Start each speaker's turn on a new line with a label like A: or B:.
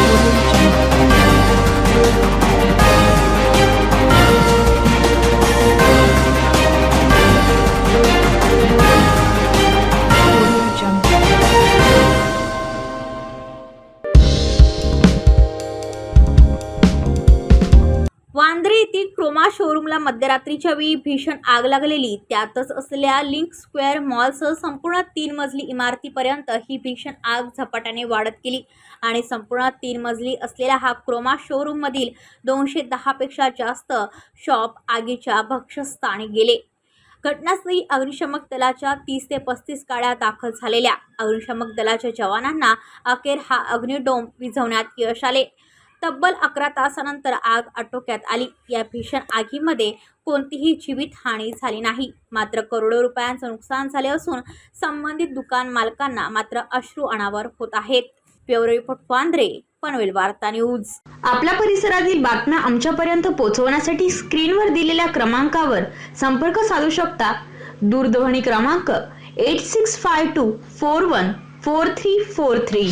A: Thank you. Vandre येथील Croma शोरूमला मध्यरात्रीच्या वेळी भीषण आग लागलेली. त्यातच असलेल्या लिंक स्क्वेअर मॉलसह संपूर्ण तीन मजली इमारतीपर्यंत ही भीषण आग झपाट्याने वाढत गेली. आणि संपूर्ण तीन मजली असलेला हा क्रोमा शोरूममधील दोनशे दहापेक्षा जास्त शॉप आगीच्या भक्षस्थानी गेले. घटनास्थळी अग्निशमक दलाच्या तीस ते पस्तीस गाड्या दाखल झालेल्या. अग्निशमक दलाच्या जवानांना अखेर हा अग्निडोम विझवण्यात यश आले. तब्बल अकरा तासानंतर आग आटोक्यात आली. या भीषण आगीमध्ये कोणतीही जीवितहानी झाली नाही. मात्र करोडो रुपयांचं नुकसान झाले असून संबंधित दुकान मालकांना मात्र अश्रू अनावर होत आहेत. ब्युरो रिपोर्ट वांद्रे पनवेल वार्ता न्यूज.
B: आपल्या परिसरातील बातम्या आमच्यापर्यंत पोहोचवण्यासाठी स्क्रीनवर दिलेल्या क्रमांकावर संपर्क साधू शकता. दूरध्वनी क्रमांक eight six five two four one four three four three